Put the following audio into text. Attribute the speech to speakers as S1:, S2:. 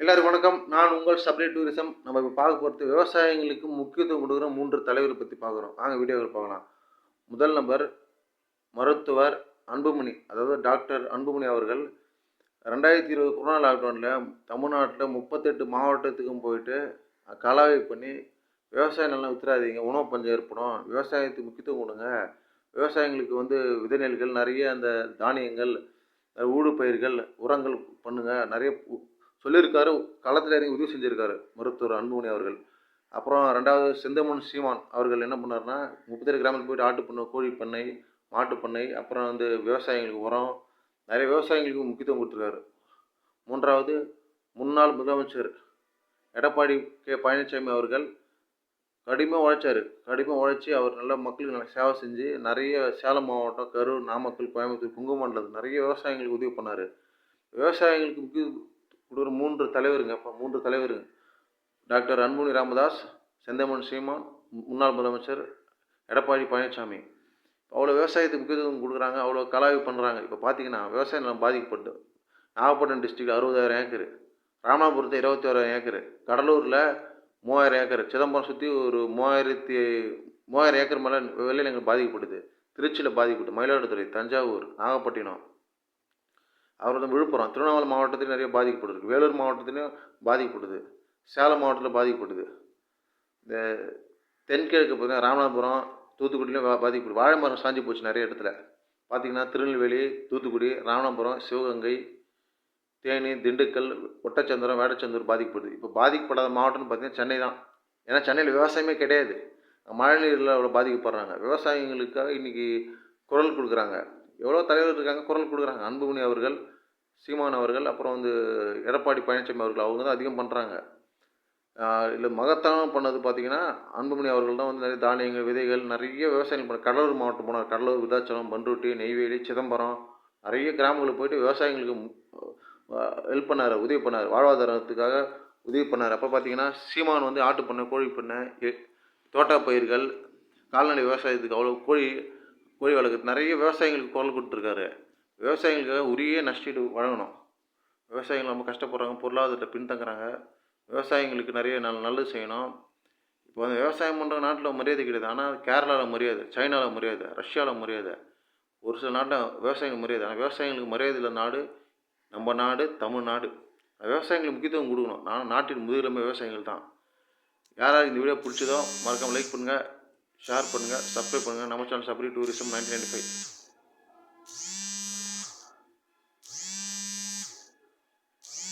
S1: எல்லாருக்கும் வணக்கம். நான் உங்கள் சப்ளை டூரிசம். நம்ம இப்போ பார்க்க போகிறது விவசாயிகளுக்கு முக்கியத்துவம் கொடுக்குற மூன்று தலைவரை பற்றி பார்க்குறோம். வாங்க வீடியோவில் பார்க்கலாம் முதல் நபர் மருத்துவர் அன்புமணி அதாவது டாக்டர் அன்புமணி அவர்கள் ரெண்டாயிரத்தி இருபது கொரோனா லாக்டவுனில் தமிழ்நாட்டில் முப்பத்தெட்டு மாவட்டத்துக்கும் போயிட்டு கலாவை பண்ணி விவசாய நிலம் வித்துறாதீங்க உணவு பஞ்சம் ஏற்படும். விவசாயத்துக்கு முக்கியத்துவம் கொடுங்க. விவசாயிகளுக்கு வந்து விதைநெல்கள் நிறைய அந்த தானியங்கள் ஊடு பயிர்கள் உரங்கள் பண்ணுங்கள் நிறைய சொல்லியிருக்காரு களத்தில் இறங்கி உதவி செஞ்சுருக்காரு மருத்துவர் அன்புமணி அவர்கள். அப்புறம் ரெண்டாவது செந்தமன் சீமான் அவர்கள் என்ன பண்ணாருன்னா முப்பத்தேழு கிராமத்தில் போயிட்டு ஆட்டு பண்ணை கோழி பண்ணை மாட்டு பண்ணை அப்புறம் வந்து விவசாயிகளுக்கு உரம் நிறைய விவசாயிகளுக்கு முக்கியத்துவம் கொடுத்துருக்காரு. மூன்றாவது முன்னாள் முதலமைச்சர் எடப்பாடி கே. பழனிசாமி அவர்கள் கடுமையாக உழைச்சார். கடுமையாக உழைச்சி அவர் நல்ல மக்களுக்கு நல்ல சேவை செஞ்சு நிறைய சேலம் மாவட்டம் கரூர் நாமக்கல் கோயம்புத்தூர் குங்குமண்டலத்தில் நிறைய விவசாயிகளுக்கு உதவி பண்ணார். விவசாயிகளுக்கு முக்கிய கொடுக்குற மூன்று தலைவருங்க. இப்போ மூன்று தலைவருங்க டாக்டர் அன்புமணி ராமதாஸ் செந்தமன் சீமான் முன்னாள் முதலமைச்சர் எடப்பாடி பழனிசாமி அவ்வளோ விவசாயத்துக்கு முக்கியத்துவம் கொடுக்குறாங்க அவ்வளோ கலாய்வு பண்ணுறாங்க இப்போ பார்த்தீங்கன்னா விவசாய நிலம் பாதிக்கப்பட்டு நாகப்பட்டினம் டிஸ்ட்ரிக்ட் அறுபதாயிரம் ஏக்கரு ராமநாதபுரத்தில் இருபத்தி ஓராயிரம் ஏக்கரு கடலூரில் மூவாயிரம் ஏக்கர் சிதம்பரம் சுற்றி ஒரு மூவாயிரத்தி மூவாயிரம் ஏக்கர் மேலே வெள்ளைநிலங்கள் பாதிக்கப்படுது. திருச்சியில் பாதிக்கப்படுது மயிலாடுதுறை தஞ்சாவூர் நாகப்பட்டினம். அவர் வந்து விழுப்புரம் திருவண்ணாமலை மாவட்டத்தில் நிறைய பாதிக்கப்படுது வேலூர் மாவட்டத்திலையும் பாதிக்கப்படுது சேலம் மாவட்டத்தில் பாதிக்கப்படுது இந்த தென்கிழக்கு பார்த்தீங்கன்னா ராமநாதபுரம் தூத்துக்குடியிலும் பாதிக்கப்படுது வாழை மரம் போச்சு நிறைய இடத்துல. பார்த்தீங்கன்னா திருநெல்வேலி தூத்துக்குடி ராமநாதபுரம் சிவகங்கை தேனி திண்டுக்கல் ஒட்டச்சந்திரம் வேடச்சந்தூர் பாதிக்கப்படுது இப்போ பாதிக்கப்படாத மாவட்டம்னு பார்த்தீங்கன்னா சென்னை தான். ஏன்னா சென்னையில் விவசாயமே கிடையாது. மழை நீரில் அவ்வளோ பாதிக்கப்படுறாங்க. விவசாயிகளுக்காக இன்றைக்கி குரல் கொடுக்குறாங்க. எவ்வளோ தலைவர் இருக்காங்க குரல் கொடுக்குறாங்க. அன்புமணி அவர்கள் சீமான் அவர்கள் அப்புறம் வந்து எடப்பாடி பழனிசாமி அவர்கள் அவங்க தான் அதிகம் பண்ணுறாங்க இல்லை மகத்தானம் பண்ணது பார்த்தீங்கன்னா அன்புமணி அவர்கள் தான் வந்து நிறைய தானியங்கள் விதைகள் நிறைய விவசாயங்கள் பண்ண கடலூர் மாவட்டம் போனார் கடலூர் விருதாச்சலம் பண்ருட்டி நெய்வேலி சிதம்பரம் நிறைய கிராமங்களுக்கு போயிட்டு விவசாயிகளுக்கு ஹெல்ப் பண்ணார் உதவி பண்ணார் வாழ்வாதாரத்துக்காக உதவி பண்ணார். அப்போ பார்த்தீங்கன்னா சீமான் வந்து ஆட்டு பண்ணை கோழி பண்ணை தோட்டா பயிர்கள் கால்நடை விவசாயத்துக்கு அவ்வளோ கோழி கோழி வளர்க்குறது நிறைய விவசாயிகளுக்கு குரல் கொடுத்துருக்காரு. விவசாயிகளுக்காக உரிய நஷ்டீடு வழங்கணும். விவசாயிகள் ரொம்ப கஷ்டப்படுறாங்க பொருளாதாரத்தை பின்தங்குறாங்க. விவசாயிங்களுக்கு நிறைய நல்ல நல்லது செய்யணும். இப்போ வந்து விவசாயம் பண்ணுற நாட்டில் மரியாதை கிடையாது. ஆனால் கேரளாவில் மரியாதை சைனாவில் மரியாதை ரஷ்யாவில் மரியாதை. ஒரு சில நாட்டில் விவசாயிகள் மரியாதை. ஆனால் விவசாயிகளுக்கு மரியாதை இல்லை நாடு நம்ம நாடு தமிழ்நாடு விவசாயிகளுக்கு முக்கியத்துவம் கொடுக்கணும். நான் நாட்டின் முதுகெலும்பே விவசாயிகள் தான். யாராவது இந்த வீடியோ பிடிச்சதோ மறக்காமல் லைக் பண்ணுங்கள் ஷேர் பண்ணுங்கள் சப்ஸ்கிரைப் பண்ணுங்கள் நம்ம channel Sabri tourism nineteen ninety five